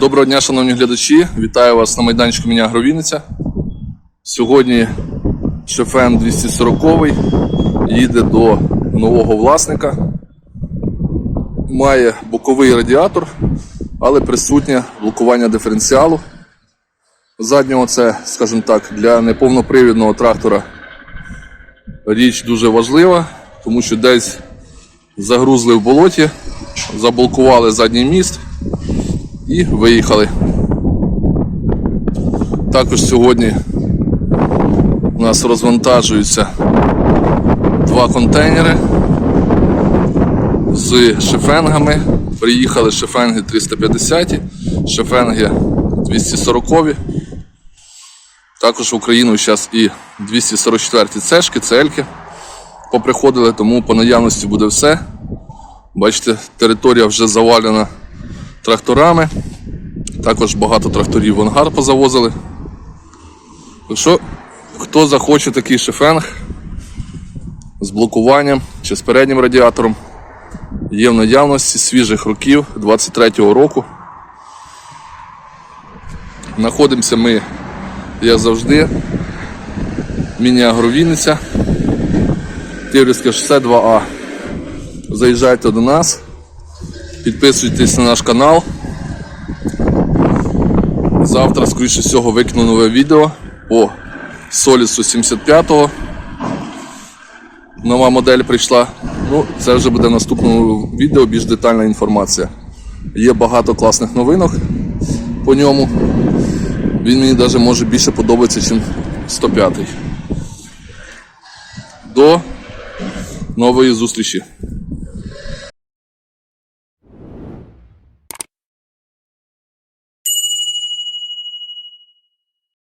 Доброго дня, шановні глядачі. Вітаю вас на майданчику мене Агровінниця. Сьогодні Шефен 240 їде до нового власника. Має боковий радіатор, але присутнє блокування диференціалу. Заднього це, скажімо так, для неповнопривідного трактора річ дуже важлива, тому що десь загрузли в болоті, заблокували задній міст і виїхали. Також сьогодні у нас розвантажуються два контейнери з шифенгами. Приїхали шифенги 350, шифенги 240. Також в Україну зараз і 244 цешки, цельки поприходили, тому по наявності буде все. Бачите, територія вже завалена тракторами. Також багато тракторів в ангар позавозили. Якщо хто захоче такий шифенг з блокуванням чи з переднім радіатором, є в наявності свіжих років 23-го року. Знаходимося ми, як завжди, міні-агровінниця, Тиврівське шосе 2А. Заїжджайте до нас, підписуйтесь на наш канал. Завтра, скоріше всього, викину нове відео по Солісу 75-го. Нова модель прийшла. Ну, це вже буде в наступному відео більш детальна інформація. Є багато класних новинок по ньому. Він мені навіть може більше подобається, ніж 105-й. До нової зустрічі!